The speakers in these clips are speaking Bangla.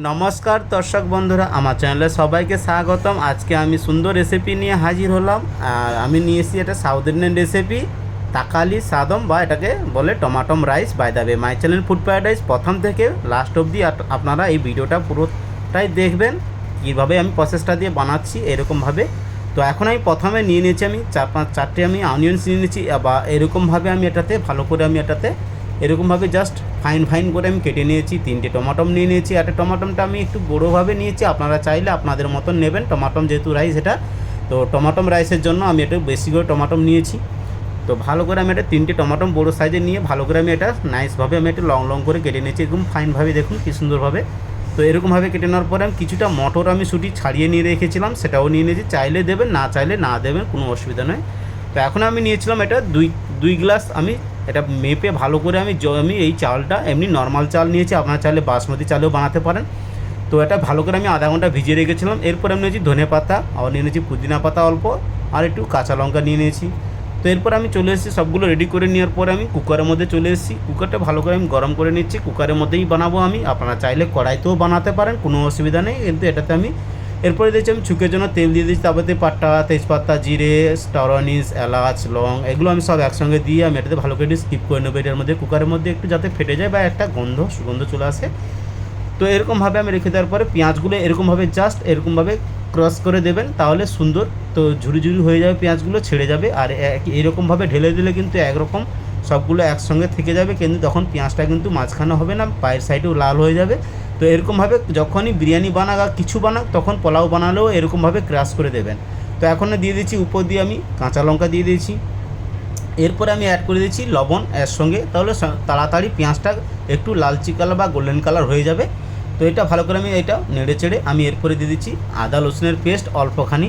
নমস্কার, দর্শক বন্ধুরা, আমার চ্যানেলে সবাইকে স্বাগতম। আজকে আমি সুন্দর রেসিপি নিয়ে হাজির হলাম। আর আমি নিয়ে এসেছি এটা south Indian recipe thakkali, sadam বা এটাকে বলে টমাটম রাইস বাই দাবে মাই চ্যানেল ফুড প্যারাডাইস প্রথম থেকে লাস্ট অবধি আপ- আপনারা এই ভিডিওটা পুরোটাই দেখবেন, কীভাবে আমি প্রসেসটা দিয়ে বানাচ্ছি এরকমভাবে। তো এখন আমি প্রথমে নিয়ে নিয়েছি আমি চার পাঁচ, চারটে আমি অনিয়ন্স নিয়ে নিয়েছি, বা এরকমভাবে আমি এটাতে, ভালো করে আমি এটাতে এরকমভাবে জাস্ট ফাইন ফাইন করে আমি কেটে নিয়েছি, তিনটে টমাটম নিয়ে নিয়েছি। একটা টমাটমটা আমি একটু বড়োভাবে নিয়েছি, আপনারা চাইলে আপনাদের মতন নেবেন। টমাটম যেহেতু রাইস এটা, তো টমাটম রাইসের জন্য আমি একটু বেশি করে টমাটম নিয়েছি। তো ভালো করে আমি এটা তিনটে টমাটম বড়ো সাইজে নিয়ে ভালো করে আমি এটা নাইসভাবে আমি একটু লং লং করে কেটে নিয়েছি। একদম ফাইনভাবে দেখুন কী সুন্দরভাবে। তো এরকমভাবে কেটে নেওয়ার পরে আমি কিছুটা মটর আমি সুটি ছাড়িয়ে নিয়ে রেখেছিলাম, সেটাও নিয়ে নিয়েছি। চাইলে দেবেন, না চাইলে না দেবেন, কোনো অসুবিধা নয়। তো এখন আমি নিয়েছিলাম এটা দুই দুই গ্লাস আমি এটা মেপে ভালো করে আমি আমি এই চালটা এমনি নর্মাল চাল নিয়েছি। আপনার চাইলে বাসমতি চালেও বানাতে পারেন। তো এটা ভালো করে আমি আধা ঘণ্টা ভিজিয়ে রেখেছিলাম। এরপর আমি নিয়েছি ধনে পাতা আর নিয়ে নিয়েছি পুদিনা পাতা অল্প, আর একটু কাঁচা লঙ্কা নিয়ে নিয়েছি। তো এরপর আমি চলে এসেছি, সবগুলো রেডি করে নেওয়ার পরে আমি কুকারের মধ্যে চলে এসেছি। কুকারটা ভালো করে আমি গরম করে নিচ্ছি। কুকারের মধ্যেই বানাবো আমি। আপনারা চাইলে কড়াইতেও বানাতে পারেন, কোনো অসুবিধা নেই। কিন্তু এটাতে আমি এরপরে দিয়েছি আমি ছুকের জন্য তেল দিয়ে দিচ্ছি, তারপরে পাট্টা তেজপাতা, জিরে, স্টারনিস, এলাচ, লং, এগুলো আমি সব একসঙ্গে দিয়ে আমি এটাতে ভালো করে স্কিপ করে নেব। এটার মধ্যে কুকারের মধ্যে একটু যাতে ফেটে যায় বা একটা গন্ধ, সুগন্ধ চলে আসে। তো এরকমভাবে আমি রেখে দেওয়ার পরে পেঁয়াজগুলো এরকমভাবে জাস্ট এরকমভাবে ক্রস করে দেবেন, তাহলে সুন্দর। তো ঝুরি ঝুরি হয়ে যাবে পেঁয়াজগুলো, ছেড়ে যাবে। আর এরকমভাবে ঢেলে দিলে কিন্তু একরকম সবগুলো একসঙ্গে থেকে যাবে। কিন্তু তখন পেঁয়াজটা কিন্তু মাঝখানে হবে না, পায়ের সাইডেও লাল হয়ে যাবে। তো এরকমভাবে যখনই বিরিয়ানি বানাক আর কিছু বানাক, তখন পোলাও বানালেও এরকমভাবে ক্রাশ করে দেবেন। তো এখন দিয়ে দিচ্ছি, উপর দিয়ে আমি কাঁচা লঙ্কা দিয়ে দিয়েছি। এরপরে আমি অ্যাড করে দিচ্ছি লবণ, এর সঙ্গে তাহলে তাড়াতাড়ি পেঁয়াজটা একটু লালচি কালার বা গোল্ডেন কালার হয়ে যাবে। তো এটা ভালো করে আমি এটা নেড়ে চেড়ে আমি এরপরে দিয়ে দিচ্ছি আদা, রসুনের পেস্ট অল্পখানি।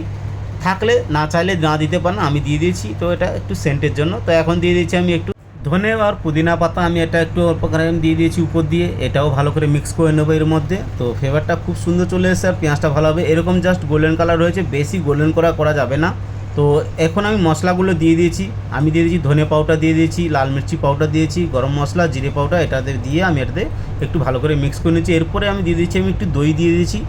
থাকলে না চাইলে না দিতে পারেন, আমি দিয়ে দিয়েছি। তো এটা একটু সেন্টের জন্য। তো এখন দিয়ে দিয়েছি আমি একটু ধনে আর পুদিনা পাতা আমি এটা একটু অল্প দিয়ে দিয়েছি উপর দিয়ে। এটাও ভালো করে মিক্স করে নেব এর মধ্যে। তো ফ্লেভারটা খুব সুন্দর চলে এসেছে আর পেঁয়াজটা ভালো হবে। এরকম জাস্ট গোল্ডেন কালার রয়েছে, বেশি গোল্ডেন করা করা যাবে না। তো এখন আমি মশলাগুলো দিয়ে দিয়েছি। আমি দিয়ে দিয়েছি ধনে পাউডার দিয়ে দিয়েছি, লাল মির্চি পাউডার দিয়েছি, গরম মশলা, জিরে পাউডার এটাতে দিয়ে আমি এটাতে একটু ভালো করে মিক্স করে নিয়েছি। এরপরে আমি দিয়ে দিয়েছি আমি একটু দই দিয়ে দিয়েছি।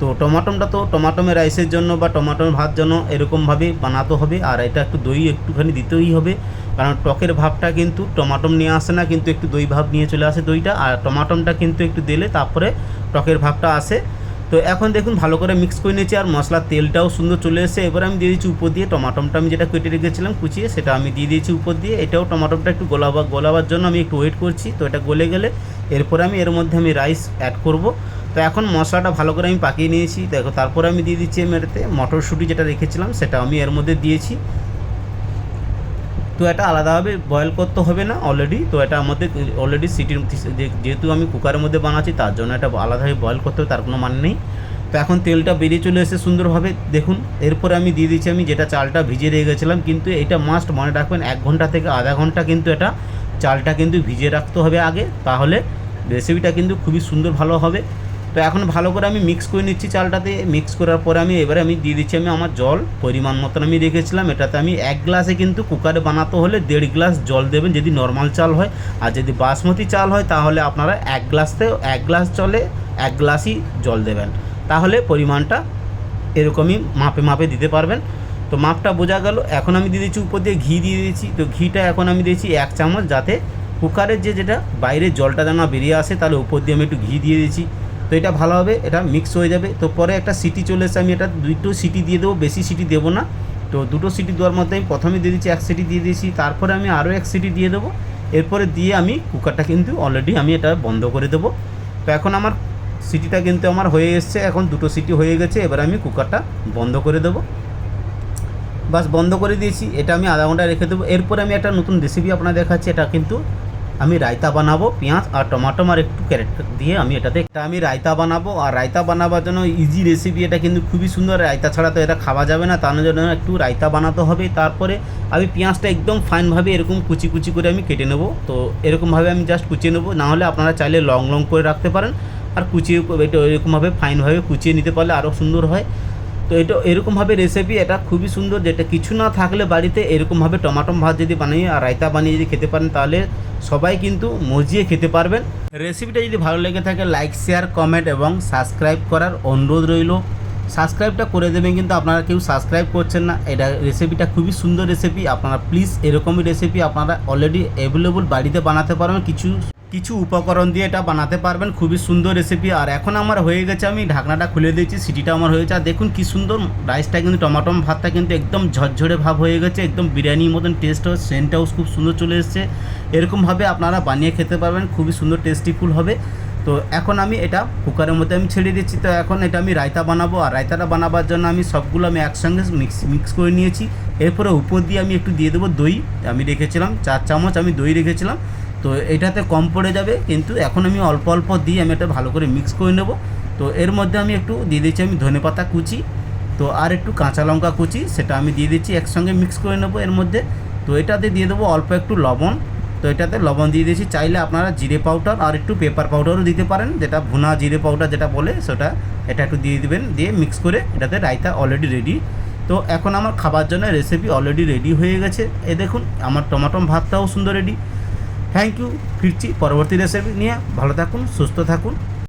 তো টমাটমটা তো টমাটমের রাইসের জন্য বা টমাটমের ভাত জন্য এরকমভাবে বানাতে হবে, আর এটা একটু দই একটুখানি দিতেই হবে। কারণ টকের ভাবটা কিন্তু টমাটম নিয়ে আসে না, কিন্তু একটু দই ভাব নিয়ে চলে আসে দইটা, আর টমাটমটা কিন্তু একটু দিলে তারপরে টকের ভাবটা আসে। তো এখন দেখুন ভালো করে মিক্স করে নিয়েছি, আর মশলার তেলটাও সুন্দর চলে এসেছে। এবার আমি দিয়ে দিচ্ছি উপর দিয়ে টমাটমটা, আমি যেটা কেটে রেখেছিলাম কুচিয়ে, সেটা আমি দিয়ে দিয়েছি উপর দিয়ে। এটাও টমাটমটা একটু গোলাবা গোলাবার জন্য আমি একটু ওয়েট করছি। তো এটা গলে গেলে এরপরে আমি এর মধ্যে আমি রাইস অ্যাড করব। তো এখন মশলাটা ভালো করে আমি পাকিয়ে নিয়েছি। দেখো, তারপরে আমি দিয়ে দিচ্ছি এটাতে মটরশুঁটি যেটা রেখেছিলাম, সেটা আমি এর মধ্যে দিয়েছি। তো এটা আলাদাভাবে বয়েল করতে হবে না অলরেডি তো এটা আমাদের অলরেডি সিটির যেহেতু আমি কুকারের মধ্যে বানাচ্ছি, তার জন্য এটা আলাদাভাবে বয়েল করতে হবে, তার কোনো মানে নেই। তো এখন তেলটা বেরিয়ে চলে এসে সুন্দরভাবে, দেখুন। এরপরে আমি দিয়ে দিচ্ছি আমি যেটা চালটা ভিজিয়ে রেখে গেছিলাম, কিন্তু এটা মাস্ট মনে রাখবেন, এক ঘণ্টা থেকে আধা ঘণ্টা কিন্তু এটা চালটা কিন্তু ভিজিয়ে রাখতে হবে আগে। তাহলে রেসিপিটা কিন্তু খুবই সুন্দর ভালো হবে। তো এখন ভালো করে আমি মিক্স করে নিচ্ছি চালটাতে। মিক্স করার পরে আমি এবারে আমি দিয়ে দিচ্ছি আমি আমার জল। পরিমাণ মতন আমি রেখেছিলাম। এটাতে আমি এক গ্লাসে কিন্তু কুকারে বানাতে হলে দেড় গ্লাস জল দেবেন যদি নর্মাল চাল হয়। আর যদি বাসমতি চাল হয় তাহলে আপনারা এক গ্লাসতে, এক গ্লাস জলে এক গ্লাসই জল দেবেন। তাহলে পরিমাণটা এরকমই মাপে মাপে দিতে পারবেন। তো মাপটা বোঝা গেল। এখন আমি দিয়ে দিচ্ছি উপর দিয়ে ঘি দিয়ে দিয়েছি। তো ঘিটা এখন আমি দিয়েছি এক চামচ যাতে কুকারের যে যেটা, বাইরে জলটা যেন বেরিয়ে আসে, তাহলে উপর দিয়ে আমি একটু ঘি দিয়ে দিয়েছি। তো এটা ভালোভাবে এটা মিক্স হয়ে যাবে। তো পরে একটা সিটি চলে এসে আমি এটা দুটো সিটি দিয়ে দেবো, বেশি সিটি দেবো না। তো দুটো সিটি দেওয়ার মধ্যে আমি প্রথমে দিয়ে দিচ্ছি এক সিটি দিয়ে দিয়েছি, তারপরে আমি আরও এক সিটি দিয়ে দেবো। এরপরে দিয়ে আমি কুকারটা কিন্তু অলরেডি আমি এটা বন্ধ করে দেবো। তো এখন আমার সিটিটা কিন্তু আমার হয়ে এসছে, এখন দুটো সিটি হয়ে গেছে, এবার আমি কুকারটা বন্ধ করে দেবো। বাস বন্ধ করে দিয়েছি, এটা আমি আধা ঘণ্টা রেখে দেবো। এরপরে আমি একটা নতুন রেসিপি আপনার দেখাচ্ছি, এটা কিন্তু আমি রায়তা বানাবো, পেঁয়াজ আর টমাটো আর একটু ক্যারেট দিয়ে আমি এটাতে এটা আমি রায়তা বানাবো। আর রায়তা বানাবার জন্য ইজি রেসিপি এটা কিন্তু খুবই সুন্দর। রায়তা ছাড়া তো এটা খাওয়া যাবে না, তার জন্য একটু রায়তা বানাতে হবে। তারপরে আমি পেঁয়াজটা একদম ফাইনভাবে এরকম কুচি কুচি করে আমি কেটে নেব। তো এরকমভাবে আমি জাস্ট কুচিয়ে নেব। নাহলে আপনারা চাইলে লং লং করে রাখতে পারেন। আর কুচিয়ে এটা এরকমভাবে ফাইনভাবে কুচিয়ে নিতে পারলে আরও সুন্দর হয়। তো এটা এরকমভাবে রেসিপি এটা খুবই সুন্দর। যেটা কিছু না থাকলে বাড়িতে এরকমভাবে টমাটম ভাত যদি বানিয়ে আর রায়তা বানিয়ে যদি খেতে পারেন, তাহলে সবাই কিন্তু মজিয়ে খেতে পারবেন। রেসিপিটা যদি ভালো লেগে থাকে লাইক শেয়ার কমেন্ট এবং সাবস্ক্রাইব করার অনুরোধ রইল। সাবস্ক্রাইবটা করে দেবেন কিন্তু আপনারা কেউ সাবস্ক্রাইব করছেন না। এটা রেসিপিটা খুবই সুন্দর রেসিপি আপনারা প্লিজ এরকমই রেসিপি আপনারা অলরেডি অ্যাভেলেবল বাড়িতে বানাতে পারবেন। কিছু কিছু উপকরণ দিয়ে এটা বানাতে পারবেন। খুবই সুন্দর রেসিপি আর এখন আমার হয়ে গেছে, আমি ঢাকনাটা খুলে দিয়েছি, সিটিটা আমার হয়েছে। আর দেখুন কি সুন্দর রাইসটা কিন্তু, টমাটম ভাতটা কিন্তু একদম ঝরঝরে ভাব হয়ে গেছে, একদম বিরিয়ানির মতন টেস্ট হয় সেন্টটাও খুব সুন্দর চলে এসছে। এরকমভাবে আপনারা বানিয়ে খেতে পারবেন, খুবই সুন্দর টেস্টিফুল হবে। তো এখন আমি এটা কুকারের মধ্যে আমি ছেড়ে দিচ্ছি। তো এখন এটা আমি রায়তা বানাবো। আর রায়তাটা বানাবার জন্য আমি সবগুলো আমি একসঙ্গে মিক্স মিক্স করে নিয়েছি। এরপরে উপর দিয়ে আমি একটু দিয়ে দেবো দই। আমি রেখেছিলাম চার চামচ আমি দই রেখেছিলাম। তো এটাতে কম পড়ে যাবে। কিন্তু এখন আমি অল্প অল্প দিয়ে আমি এটা ভালো করে মিক্স করে নেব। তো এর মধ্যে আমি একটু দিয়ে দিচ্ছি আমি ধনেপাতা কুচি। তো আর একটু কাঁচা লঙ্কা কুচি, সেটা আমি দিয়ে দিচ্ছি একসঙ্গে মিক্স করে নেব এর মধ্যে। তো এটাতে দিয়ে দেবো অল্প একটু লবণ। তো এটাতে লবণ দিয়ে দিয়েছি। চাইলে আপনারা জিরে পাউডার আর একটু পেপার পাউডারও দিতে পারেন। যেটা ভুনা জিরে পাউডার যেটা বলে, সেটা এটা একটু দিয়ে দেবেন। দিয়ে মিক্স করে এটাতে রায়তা অলরেডি রেডি তো এখন আমার খাবার জন্য রেসিপি অলরেডি রেডি হয়ে গেছে। এ দেখুন, আমার টমাটম ভাতটাও সুন্দর রেডি থ্যাংক ইউ ফিরছি পরবর্তী রেসিপি নিয়ে। ভালো থাকুন, সুস্থ থাকুন।